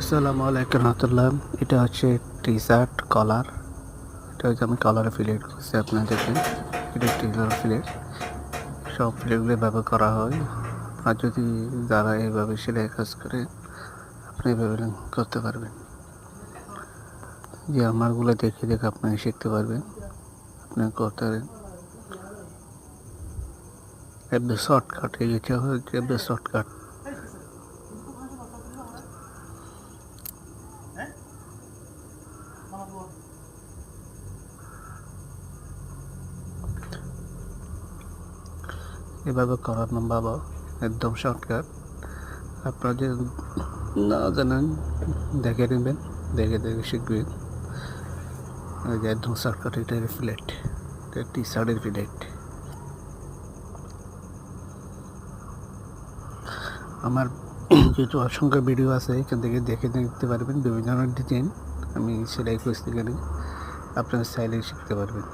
আসসালামু আলাইকুম রহমতুল্লাহ। এটা হচ্ছে টি শার্ট কলার এটা হচ্ছে আমি কলারে ফিলেট করছি আপনাদেরকে। এটা টি শার্ট ফিলেট সব ফিলেটগুলো এভাবে করা হয়। আর যদি যারা এইভাবে সেলাই কাজ করে, আপনি এভাবে করতে পারবেন। যে আমারগুলো দেখে দেখে আপনি শিখতে পারবেন। আপনি করতে পারেন একদম শর্টকাট এটা হচ্ছে শর্টকাট এভাবে করানো বাবা, একদম শর্টকাট আপনারা যে না জানেন, দেখে নেবেন, দেখে দেখে শিখবেন। যে একদম শর্টকাট এটা ফ্লেট এটা টি শার্টের ফ্লেট আমার যেহেতু অসংখ্য ভিডিও আছে, এখান থেকে দেখে দেখতে পারবেন, বিভিন্ন ধরনের ডিজাইন আমি সেলাই করতে গেলে আপনারা চাইলেই শিখতে পারবেন।